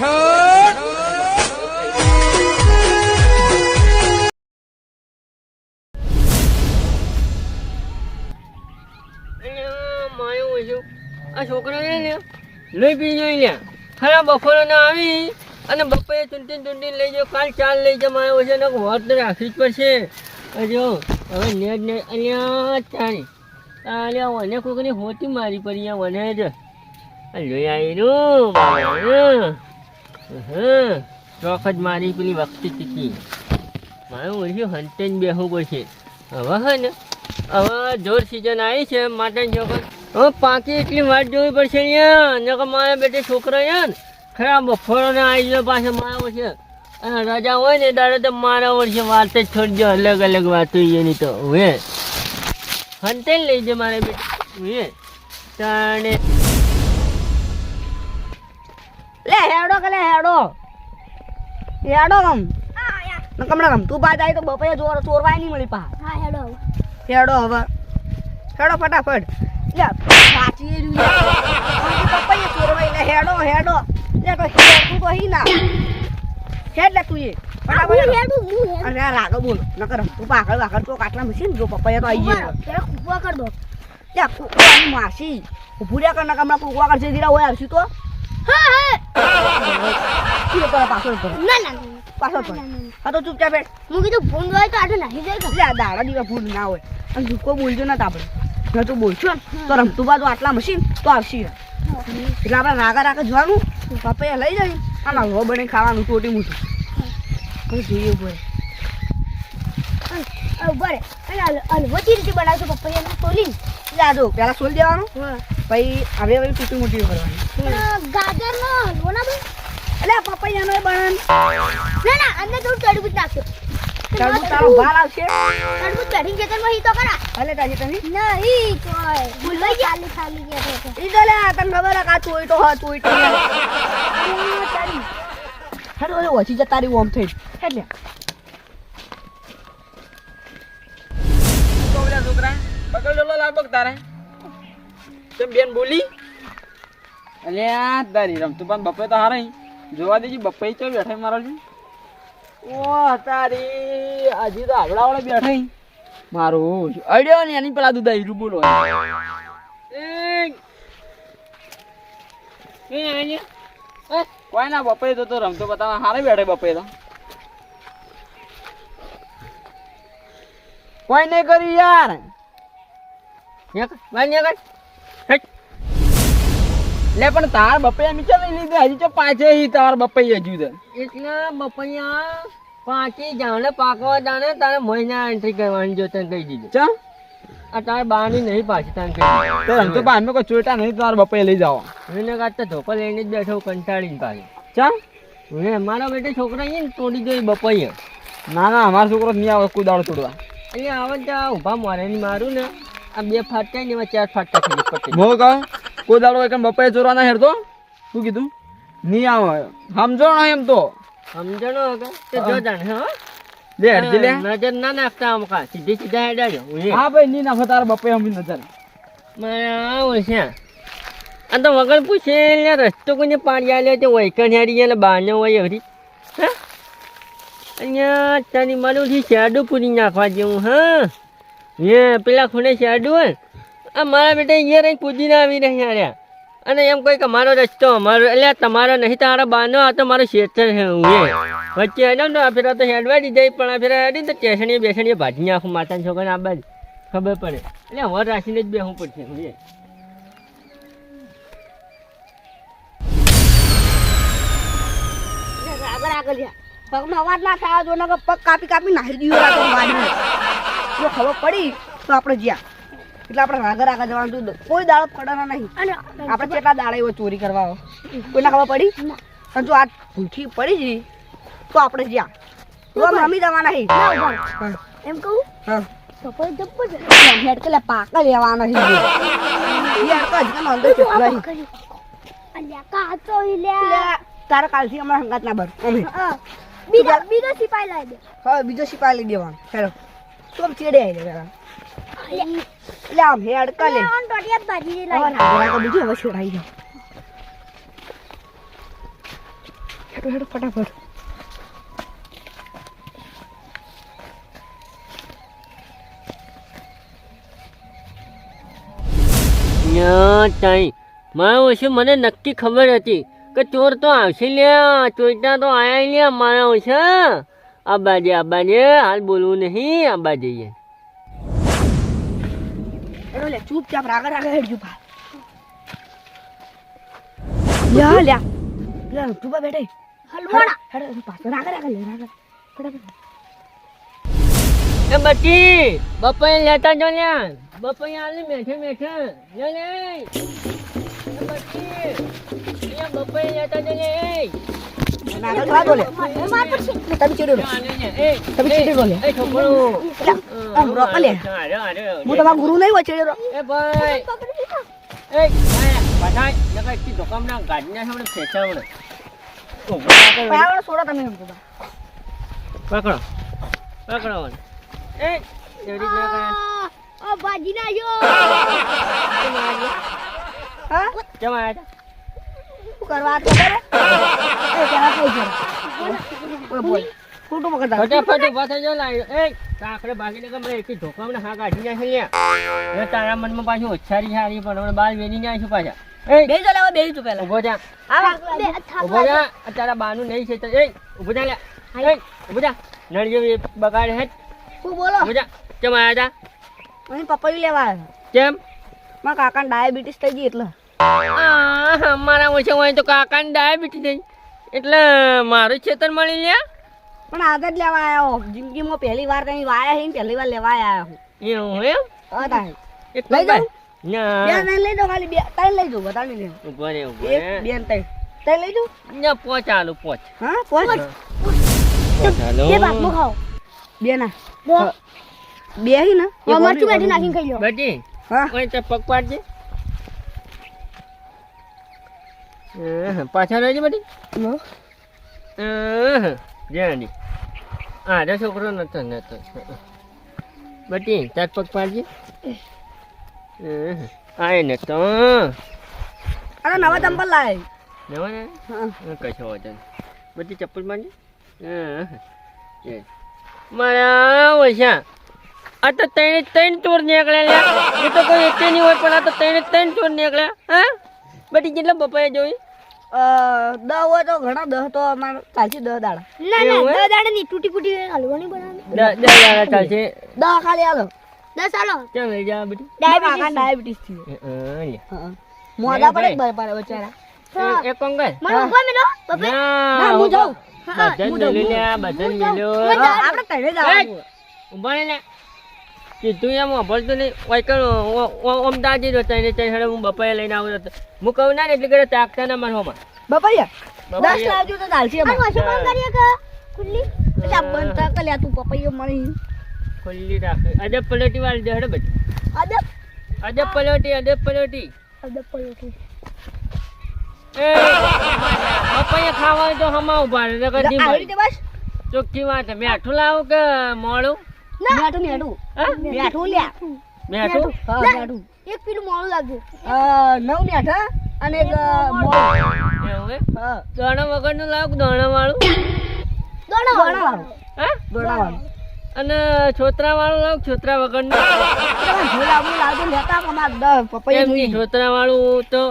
હોય આ છોકરો ને પી જોઈ લે ખરા બપોરે ના આવી અને બપોરે ચૂંટી ચૂંટી લઈ જાઓ કાલ ચાલ લઈ જાઓ માયો છે ને રાખવી જ પડશે. જો હવે નેટ ને અહીંયા ચાલી અલ્યા મને કોકની હોતી મારી પડી મને જ જોઈ આવીનું જ મારી પેલી વખતે ચીકી મારું ઓછું હંતે જ બેસવું પડશે. હવે હે ને, હવે જોર સિઝન આવી છે માટે છોકરો હવે પાકી એટલી વાટ જોવી પડશે અહીંયા. નકર મારા બેટે છોકરો યાર ને, ખરા બફોરો ને આવી ગયો પાછો મારો છે અને રજા હોય ને દાડે તો મારા વર્ષે વાત જ છોડજો, અલગ અલગ વાતો એની તો. હવે હંતે લઈ જાય મારા બેટે. હવે તાણે લે હેડો કે લે હેડો. હેડો કમ કમણા કમ તું બાદ આવી તો બપૈયા જોર ચોરવાય નહીં મળી પા હા હેડો. હેડો હવે. હેડો ફટાફટ. લે સાચી એ રહ્યું બપૈયા ચોરવાય લે હેડો હેડો. લે તો તું તો હી ના. હેડ લે તું એ. અરે લાગો બોલ. નકર તું પાકળ વાકળ તો કાટલા મશીન જો પપૈયા તો આવી ગયા. કૂકવા કર દો. લે કુકવાની માસી. ભૂર્યા કરના નકર હમણાં કરશે ધીરા હોય આવશું તો. હા હા તું પર પાછળ પર ના પાછળ પર. હા તો ચૂપચાપ બેઠ હું કીધું ફોન હોય તો આટો નાખી જાય એટલે દાડા દીવા ફૂલ ના હોય. અને દુઃખો બોલજો ના આપણે જો તું બોલશો તો રમતું બાજુ આટલા મશીન તો આવશે એટલે આપણે રાગા રાગા જવાનું પપૈયા લઈ જાય. આ હો બને ખાવાનું ટોટી મૂઠું પછી જોઈએ ઊભો. હવે ઊભા રે અને હલવો ચી રીતે બનાવશો જો સોલ દેવાનું. પછી હવે હવે ટૂટી મૂટી કરવાની ગાજર ગાજરનો હલવો ના ભાઈ. એટલે આ પપૈયાનો એ ના ના અંદર થોડું તડબૂચ નાખ્યો તડબૂચ તારો ભાર આવશે. તડબૂચ બેઠી ખેતરમાં હી તો કરા ભલે તાજી તમે નહીં કોઈ. ભૂલવાઈ ખાલી ખાલી ગયા ઈ તો લે તને ખબર આ તું ચોઈટો હ ચોઈટો હે. હેડો ઓલે ઓછી જતા રહી ઓમ થઈ એટલે તો પેલા છોકરા? પકડ લો લાગબગ તારે? તેમ બેન બોલી? અલ્યા તારી રમતું પણ બપે તો હારે જોવા દેજી બપે ચો બેઠા મારો છું ઓહ તારી હજી તો આવડા આવડે બેઠા મારું અડ્યો ને એની પેલા દૂધ આવી બોલો. કોઈ ના બપે તો તો રમતો બતાવવા હારે બેઠે બપે તો. કોઈ નહીં કરી યાર. લે પણ તાર બપે એમ ચાલ લઈ લીધે? હજી તો પાછે હી તાર બપે હજુ તો? એટલે બપૈયા પાકી જાણે પાકવા જાણે તારે મહિના એન્ટ્રી કરવાની જો તને કહી દીધું. ચા આ તાર બાની નહીં પાછી તને કહી તો રમતો પણ અમે કોઈ ચોટા નહીં તાર બપે લઈ જાવ એને કાઢતા ધોકો લઈને જ બેઠો કંટાળીને પાછી. ચા હે મારા બેટે છોકરા ને તોડી જોઈ બપૈયા. ના ના અમારો છોકરો નહીં આવે કુદાળ તોડવા. એટલે આવે ત્યાં ઊભા મારે ને મારું ને આ બે ફાટકા ને એમાં ચાર ફાટકા થઈ કહો? કોઈ દાડો એક બપે ચોરવાના હેરતો? શું કીધું? નહીં આવે. સમજો ના એમ તો. સમજણો કે જો જાણે હા? લે હેડજી લે. નજર ના નાખતા આમ કા. સીધી સીધા હેડાડ્યો હા ભાઈ નહીં નાખો તારા બપે હમી નજર. મારે આવું છે. આ તો વગર પૂછે એટલે રસ્તો કોઈને પાણી આલ્યો તે વૈકણ હેડી એટલે બહારનો હોય હરી હા? અહીંયા તારી મારું શેડું પૂરી નાખવા જેવું હા. હે પેલા ખૂણે શેડું હોય. આ મારા બેટા અહીંયા રહીને કૂદીને આવી રહ્યા રહ્યા. અને એમ કોઈ કે મારો રસ્તો અમારો એટલે તમારો નહીં, તારો બાનો, આ તો મારો ક્ષેત્ર છે, હું એ. વચ્ચે હેડો ને, આ ફેરા તો હેડવા દીધી પણ આ ફેરા હેડી તો ટેસણીએ બેસણીએ ભાજી નાખું માતાના છોકરાને આ બાજુ. ખબર પડે. એટલે હવે રાખીને જ બેસવું પડશે, હું એ. આગળ પગનો અવાજ ના થાય જો પગ કાપી કાપી નાખી દીધો ખબર પડી, તો આપણે જ્યાં. એટલે આપણે આગળ આગળ જવાનું કોઈ દાળ પડવાના નહીં. આપણે કેટલા દાડા એવો ચોરી કરવા કોઈને ખબર પડી? અને જો આ ભૂઠી પડી જઈ તો આપણે જ્યાં. તો મમ્મી જવાના નહીં. ના ઊભા. રહો. હા, એમ કહું? હા. પપૈયા જબ્બર હેડ કે પાકા લેવાના છે. યાર તો હજી અંદર ચૂકવાય અલ્યા કાચો ઈ તારા કાલથી અમારા હંગાત ના બર અમે બીજો બીજો સિપાઈ લાવી દે. હા બીજો સિપાઈ લઈ દેવાનો. તું ચેડે આવી પેલા આમ લે. આમ ટોટિયા ભાજી હવે છોડાઈ હેડો હેડો ફટાફટ. મારા ઓછું મને નક્કી ખબર હતી કે ચોર તો આવશે લ્યા ચોરતા તો આયા લ્યા મારા ઓછે આબા જે આબા જે હાલ બોલવું નહીં આબા જઈએ હેડો લે ચૂપચાપ રાગા રાગા હેડજો પા લ્યા લ્યા. લ્યા ચૂપા બેઠે હલવાણા. હેડ હેડો પાછો રાગા રાગા લે રાગા. ફટાફટ. એ બટી બપોરે લેતા જો ને. બપોરે આલે મેઠે મેઠે. લે લે એ બટી અહીંયા બપોરે લેતા જો ને. એ. તમે ચીડો લે. એ તમે ચીડી લે. એ છોકરો. આમ રોકા લે. અરે અરે હું તમારા ગુરુ નહીં હોય એ ભાઈ. એ ગાડીના સામે તમે પકડો પકડો ના જો. હા? કેમ આયા શું કરવા? એ કઈ બોલ. ખોટું પકડતા ફટાફટ ઊભા થઈ જાઓ લાઈ એ કાકડે ભાગીને એક એકી મને હા કાઢી નાખી લે એ તારા મનમાં પાછું ઓછારી હારી પણ. હમણાં બાર વેરી છું પાછા. એ બે જો લેવા બે તું પેલા ઊભો જા. ઊભો જા. તારા બાનું નહીં છે તો એ ઊભો જા લ્યા. એ ઊભો જા. નળિયો બગાડે હે. તું બોલો? ઊભો જા. કેમ આયા તા? પપૈયું લેવા આવ્યા કેમ? મારા કાકાને ડાયાબિટીસ થઈ ગઈ એટલે. આ મારા ઓછે હોય તો કાકાને ડાયાબિટીસ થઈ એટલે મારું છેતર મળી લ્યા. પણ આજ જ લેવા આવ્યો જિંદગીમાં પહેલી વાર કઈ વાયા છે પહેલી વાર લેવા આવ્યા હું. એવું એમ? હતા એક લઈ જાઉં? ના. નહીં લઈ દો ખાલી બે. ત્રણ લઈ દો બતાવી લે ઊભો રે ઊભો રે. બે ને ત્રણ. ત્રણ લઈ દઉં ના પોચ આલુ પોચ. હા પોચ. પોચ આલુ. બે ખાઓ બે ના. બે. બે હી ને? મરચું ઓલી નાખીને ખાઈ લો બટી હા. કોઈ તે પગ પાડજે પાછા રહેજે બટી લો. જ્યાંની આ રે છોકરો નતો નતો. બટી તાર પગ પાડજે. અહ, આય નતો અરે નવા ચંપલ લાય. નવા ને? હા. કશો વજન બધી ચપ્પલ માંડી એ. મારા ઓછા. આ તો ત્રણે ત્રણ ચોર નીકળ્યા એ તો કોઈ એકે નહીં હોય પણ આ તો ત્રણે ત્રણ ચોર નીકળ્યા. હા? બટી કેટલા બપાએ જોઈ? દહ હોય તો ઘણા દહ તો અમારે ચાલશે દહ દાડા. ના ના દહ દાડા દસની તૂટી ફૂટી હલવાની બનાવવાની. દહ દાડા ચાલશે. દહ ખાલી હાલો. દસ હાલો. કેમ લઈ જા બેટી? ડાયાબિટીસ ડાયાબિટીસથી એ, અ, લ્યા. હા મોડા પડે ભાઈ. બર- બર- બચારા. એક કામ મને ઊભા મેલો બબે ના, હું જાઉં. ભજન મેલ્યો ભજન મેલ્યો. આપણે તઈને જ આવવાનું. ઊભા રહે લ્યા. કીધું એમ વાપરતું નહીં. ઓય કર ઓમ દાજી દો તઈને તઈને હેડે હું બપાઈ લઈને આવું તો હું કહું ના ને એટલે કરે તાકતા ના મારો માં બપાઈયા દસ લાવજો તો ચાલશે આ અમારે. વોશિંગ કરીએ કે? ખુલ્લી? અચ્છા, બંધ તું પપૈયો મળી. ખુલ્લી રાખે. અદબ પલોટી વાળી દે હેડે બધી. અદબ અદબ પલોટી અદબ પલોટી. અદબ પલોટી. એ પપૈયા ખાવા હોય તો હમા ઊભા રહે બસ. ચોખ્ખી વાત મેં આઠું લાવું કે મોડું? મેઠું મેઠું હા? મેઠું લ્યા. મેં હા મેઠું એક પેલું મોડું લાગજો. નવ મેઠા અને એક મોળું. એવું હા. દોણા વગરનું લાવું કે વાળું દોડાવાળું. હા? દોડાવાળું. અને છોતરા વાળું લાવ છોતરા વગરનું. છોતરા વાળું તો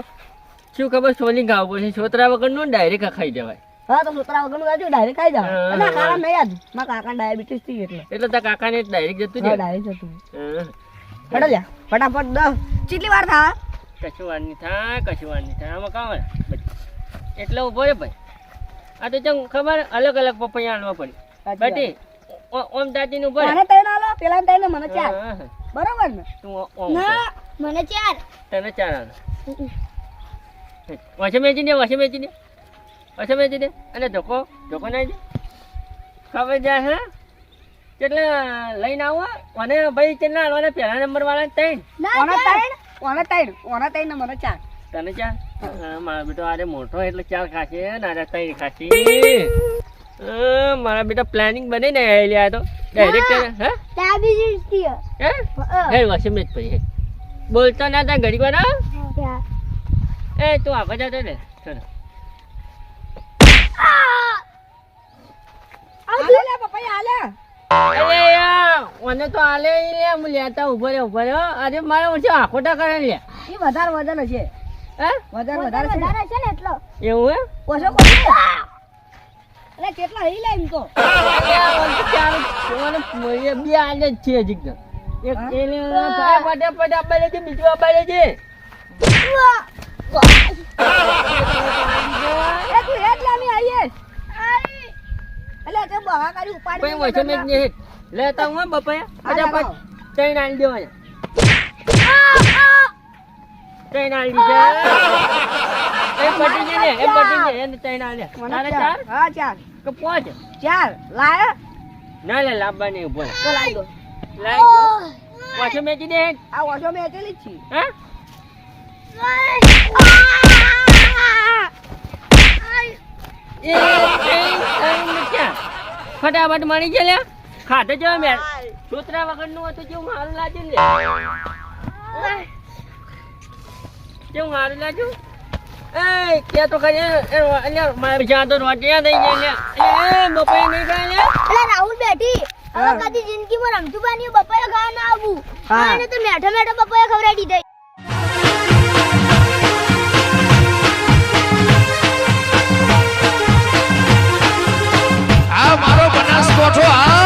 શું ખબર સોની ગાવ પડશે છોતરા વગરનું ડાયરેક્ટ ખાઈ જવાય. હા તો છોકરા વગરનું લાવજો, direct ખાઈ જાઓ. અને આ નહીં આજ. મારા કાકાને diabetes થી એટલે. એટલે તાર કાકાને ડાયરેક્ટ જતું રહે. લ્યા, ફટાફટ દસ. કેટલી વાર થા. કશું વાર નહીં થાય કશું વાર નહીં આમાં કામ એટલે ઊભો રે ભાઈ. આ તો ચમ ખબર અલગ અલગ પપૈયા આણવા પડી. બેટી ઓમ દાદી નું ભરે મને ત્રણ આલો પેલા મને ચાર. બરોબર ને? તું ઓમ ના મને ચાર. તને ચાર આલે વસે મેચી દે વસે મેચી વસે મેચી દે અને ધોકો ધોકો નાખી દે. ખબર જાય હે? એટલે લઈને આવો? અને ભાઈ કેટલા આલવાના? પહેલા નંબર વાળા ત્રણ. ના ત્રણ? ઓના ત્રણ? ઓના ત્રણ ને ચાર? તને ચાર? હા, મારો બેટો આજે મોટો એટલે ચાર ખાશે નાના ત્રણ ખાશે. મારા બેટા પ્લાનિંગ બને ને આયેલી આ તો. ડાયરેક્ટ હે. ડાયાબિટીસથી હે? હે. વાસી મેચ પડી હે. બોલતો ના તા ઘડી વાર એ તું આવા જતો ને ચલો આ આલે લે પપૈયા આલે અરે યાર મને તો આલે લેતા ઊભો રે ઊભો રહ્યો અરે મારે ઓછો આખોટા કરે લે વધારે હશે હે વધારે વધારે છે ને? છે એટલો એવું છે છે છે એ તું હેડ લે એટલે તે બહા કરી ઉપાડી પછી વચ્ચે મેં જે લેતા હું બપાયા હા, ફટાફટ લાવો. આલી દેવાના ત્રણ આલી દીધા એ પટી ગઈ ને એ પટી ગઈ એને ત્રણ આલ્યા તારે ચાર ચાર કે પાંચ ચાર લાય ના લે લાવવા નહીં ઊભો તો લાઈ દો લાઈ મેકી દે આ વાંચો મેં એટલી જ છી હા ફટાફટ મળી છે લ્યા ખાધો જો મેં. છોતરા વગરનું હતું જેવું હારું લાગે ને. કેવું હારું લાગ્યું? એ કે તો અલ્યા મારે જ્યાં તો રોટિયા થઈ જાય એ બપાઈ નહીં લ્યા રાહુલ બેઠી. હવે કદી જિંદગીમાં રમતું બાની બપોરે ખાવા ના આવું. હા. તો મેઠો મેઠો બપોરે ખવડાવી દીધી. 左转